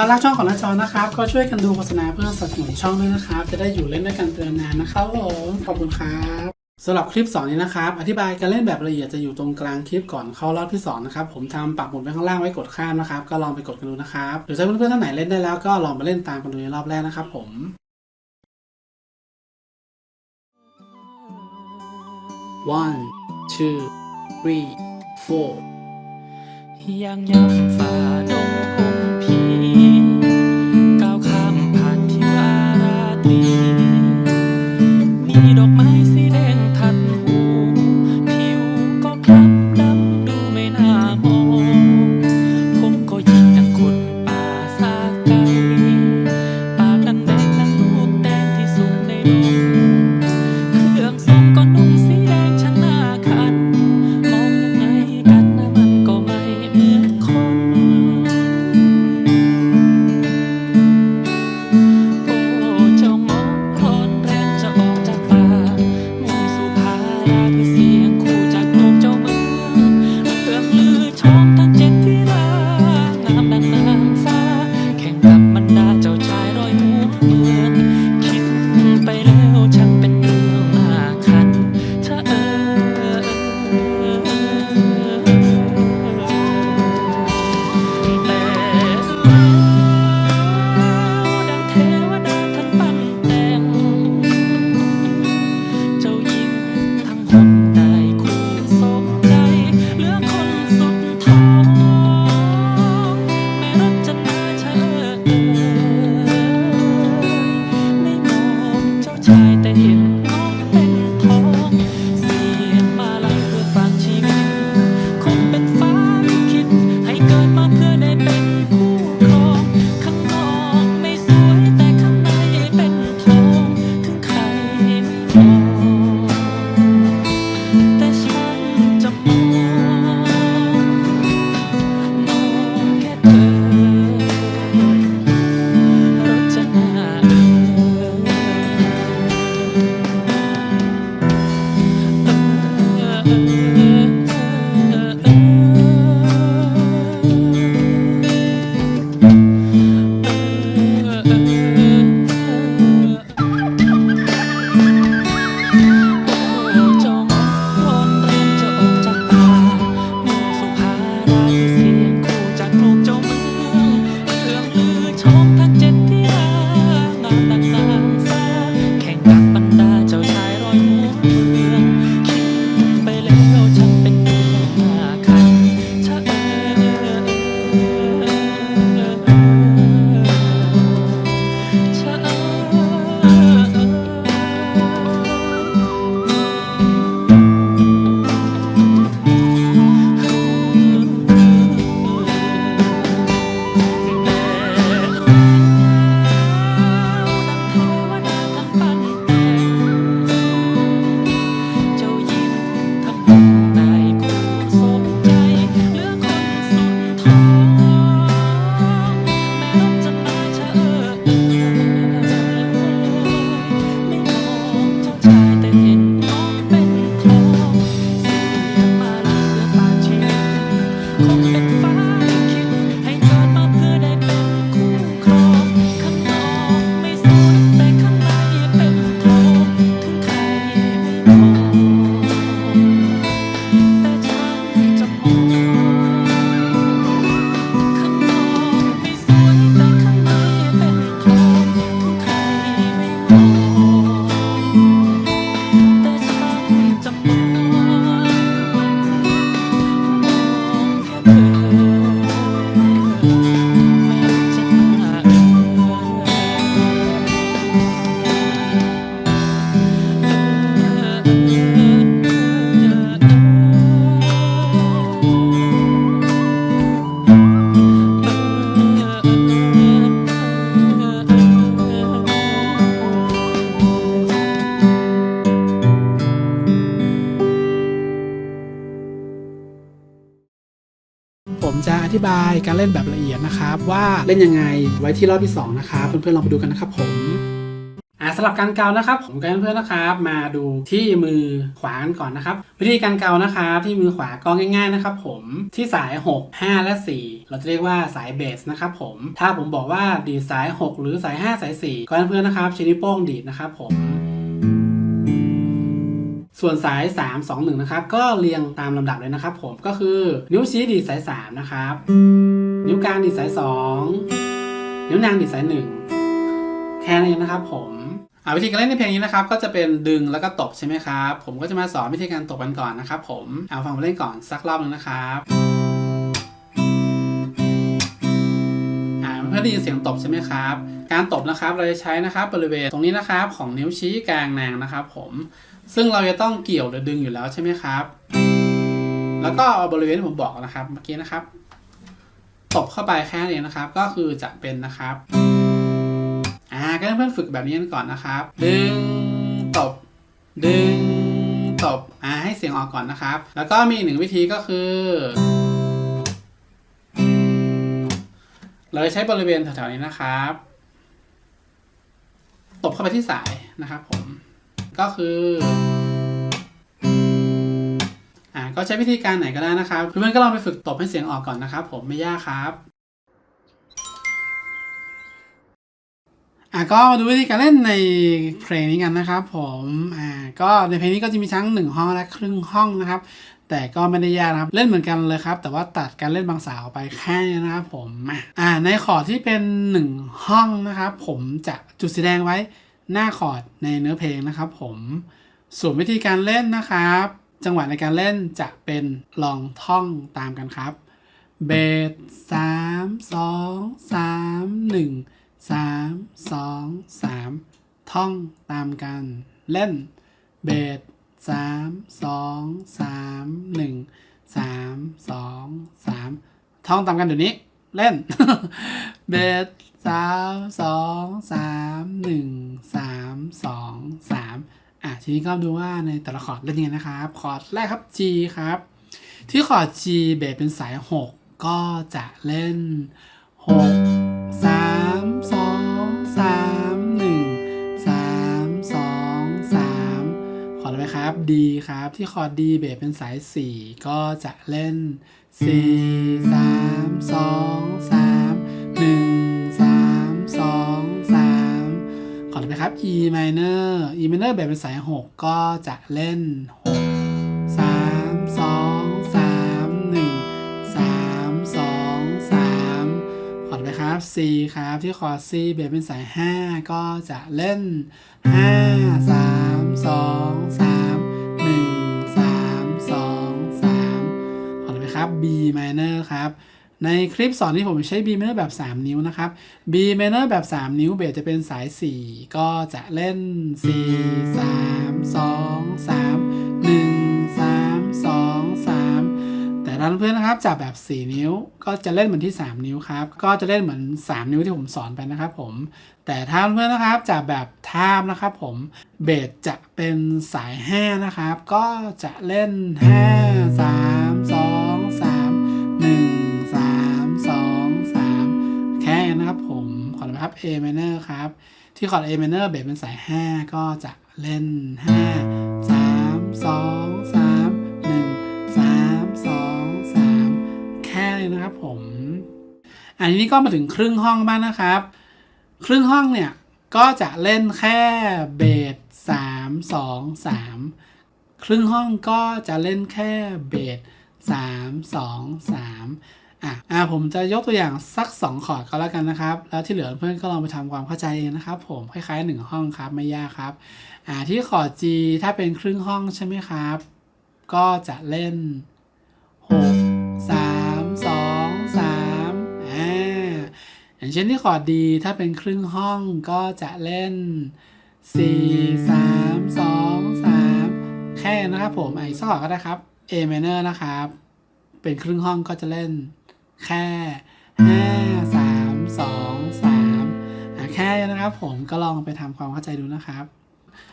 ากรักช่องของน้าจอนะครับ ก็ช่วยกันดูโฆษณาเพื่อสนับสนุนช่องด้วยนะครับ จะได้อยู่เล่นด้วยกันเป็นนานนะครับผมขอบคุณครับสำหรับคลิปสอนนี้นะครับ อธิบายการเล่นแบบละเอียดจะอยู่ตรงกลางคลิปก่อนเข้ารอบที่2นะครับ ผมทำปักหมุดไว้ข้างล่างไว้กดข้ามนะครับ ก็ลองไปกดกันดูนะครับ หรือถ้าเพื่อนๆท่านไหนเล่นได้แล้วก็ลองมาเล่นตามกันดูในรอบแรกนะครับ ผมวัน2 3 4ยังยับฝ่าดง ผมจะอธิบายการเล่นแบบละเอียดนะครับ ว่าเล่นยังไงไว้ที่รอบที่2นะครับเพื่อนๆลองไปดูกันนะครับผมอ่าสำหรับการเกานะครับ ผมกับเพื่อนๆนะครับ มาดูที่มือขวากันก่อนนะครับ วิธีการเกานะครับ ที่มือขวาก็ง่าย ๆนะครับ ผมที่สาย 6 5 และ 4 เราจะเรียกว่าสายเบสนะครับผมถ้าผมบอกว่าดีดสาย 6 หรือสาย 5 สาย 4ก็เพื่อนๆนะครับใช้นิ้วโป้งดีดนะครับผม ส่วนสาย 3 2 1 นะครับ ก็เรียงตามลำดับเลยนะครับ ผมก็คือนิ้วชี้ดีดสาย 3 นะครับ นิ้วกลางดีดสาย 2 นิ้วนางดีดสาย 1 แค่นี้นะครับผมอ่าวิธีการเล่นในเพลงนี้นะครับก็จะเป็นดึงแล้วก็ตบใช่ไหมครับ ผมก็จะมาสอนวิธีการตบกันก่อนนะครับผมเอาฟังมาเล่นก่อนสักรอบหนึงนะครับเพื่อได้ยินเสียงตบใช่ไหมครับ การตบนะครับเราจะใช้นะครับบริเวณตรงนี้นะครับของนิ้วชี้กลางนางนะครับ ผม ซึ่งเราจะต้องเกี่ยวหรือดึงอยู่แล้วใช่ไหมครับ แล้วก็เอาบริเวณที่ผมบอกนะครับเมื่อกี้นะครับ ตบเข้าไปแค่นี้นะครับ ก็คือจะเป็นนะครับ อ่าก็ให้เพื่อนฝึกแบบนี้กันก่อนนะครับ ดึง ตบ ดึง ตบ อ่าให้เสียงออกก่อนนะครับ แล้วก็มีหนึ่งวิธีก็คือ เราจะใช้บริเวณแถวๆนี้นะครับ ตบเข้าไปที่สายนะครับผม ก็คืออ่าก็ใช้วิธีการไหนก็ได้นะครับเพื่อนๆก็ลองไปฝึกตบให้เสียงออกก่อนนะครับ ผมไม่ยากครับอะก็มาดูวิธีการเล่นในเพลงนี้กันนะครับ ผมอ่าก็ในเพลงนี้ก็จะมีทั้ง1ห้องและครึ่งห้องนะครับ แต่ก็ไม่ได้ยากนะครับเล่นเหมือนกันเลยครับ แต่ว่าตัดการเล่นบางสาวไปแค่นี้นะครับผมอ่าในคอที่เป็น 1 ห้องนะครับ ผมจะจุดสีแดงไว้ หน้าคอร์ดในเนื้อเพลงนะครับ ผม ส่วนวิธีการเล่นนะครับ จังหวะในการเล่นจะเป็นลองท่องตามกันครับเบสสามสองสามหนึ่งสามสองสามท่องตามกัน เล่นเบสสามสองสามหนึ่งสามสองสามท่องตามกันเดี๋ยวนี้ เล่นเบส สามสองสามหนึ่งสามสองสามอะทีนี้ก็ดูว่าในแต่ละคอร์ดเล่นยังไงนะครับ คอร์ดแรกครับ G ครับ ที่คอร์ด G เบสเป็นสาย 6 ก็จะเล่น6สามสองสามหนึ่งสามสองสามขอได้ไหมครับ D ครับ ที่คอร์ด D เบสเป็นสาย 4 ก็จะเล่น 4 3 2 3 ครับ E minor E minor เบสเป็นสาย 6 ก็จะเล่น6สามสองสามหนึ่งสามสองสามขอดไปครับ C ครับที่คอร์ด C เบสเป็นสาย 5 ก็จะเล่น 5 3 2 3 1 3 2 3ขอดไปครับ B minor ครับ ในคลิปสอนที่ผมใช้ B minor แบบ 3 นิ้วนะครับ B minor แบบ 3 นิ้วเบสจะเป็นสาย 4 ก็จะเล่น 4 3 2 3 1 3 2 3 แต่ด้านเพื่อนนะครับจับแบบ 4 นิ้ว ก็จะเล่นเหมือนที่ 3 นิ้วครับ ก็จะเล่นเหมือน 3 นิ้วที่ผมสอนไปนะครับผม แต่ถ้าเพื่อนนะครับจับแบบทามนะครับผม เบสจะเป็นสาย 5 นะครับ ก็จะเล่น 5 3 A minor ครับ ที่คอร์ด A minor เบสเป็นสาย 5 ก็จะเล่น 5 3 2 3 1 3 2 3 แค่นี้นะครับผม อันนี้ก็มาถึงครึ่งห้องบ้างนะครับ ครึ่งห้องเนี่ย ก็จะเล่นแค่เบส3 2 3 ครึ่งห้องก็จะเล่นแค่เบส3 2 3 อะอะผมจะยกตัวอย่างสัก 2 คอร์ดก็แล้วกันนะครับ แล้วที่เหลือเพื่อนก็ลองไปทำความเข้าใจเองนะครับ ผมคล้ายๆหนึ่งห้องครับไม่ยากครับอ่าที่คอร์ด G ถ้าเป็นครึ่งห้องใช่ไหมครับ ก็จะเล่น 6 3 2 3อ่าอย่างเช่นที่คอร์ด D ถ้าเป็นครึ่งห้องก็จะเล่น 4 3 2 3 แค่นะครับผมอีกสักคอร์ดก็ได้ครับ A minor นะครับ เป็นครึ่งห้องก็จะเล่น แค่า5 3 2 3แค่นะครับผมก็ลองไปทำความเข้าใจดูนะครับ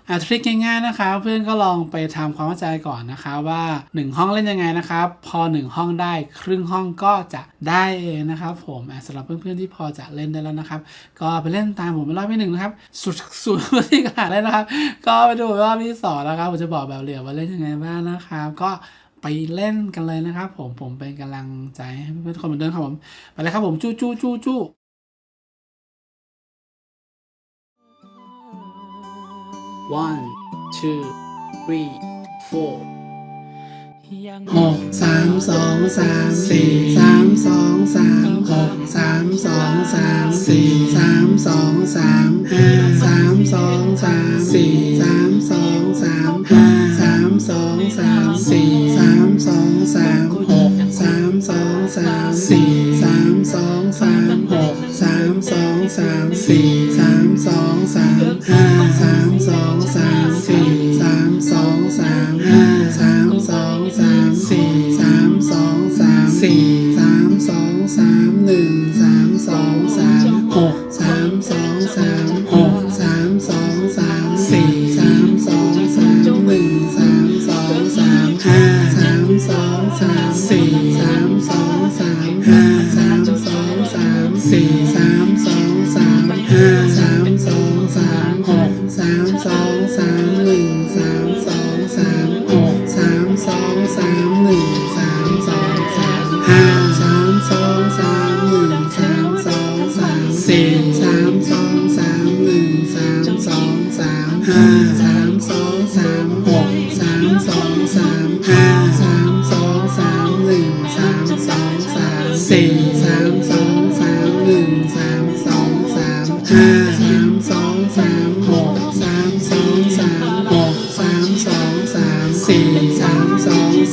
อะทริคง่ายๆนะครับเพื่อนก็ลองไปทำความเข้าใจก่อนนะครับว่า 1 ห้องเล่นยังไงนะครับ พอ 1 ห้องได้ครึ่งห้องก็จะได้เองนะครับผมสำหรับเพื่อนๆที่พอจะเล่นได้แล้วนะครับ ก็ไปเล่นตามผมไปรอบที่หนึ่งนะครับ สุดสุดที่ขนาดเลยนะครับ ก็ไปดูรอบที่สองนะครับผมจะบอกแบบเหลียวว่าเล่นยังไงบ้างนะครับ ก็ ไปเล่นกันเลยนะครับผมผมเป็นกำลังใจให้เพื่อนคนเหมือนเดิมครับผม ไปเลยครับผมจู้จู้จู้จู้วันชื่อ three four สองสามสี่สามสองสามหก สามสองสาม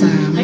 i'm Jesus.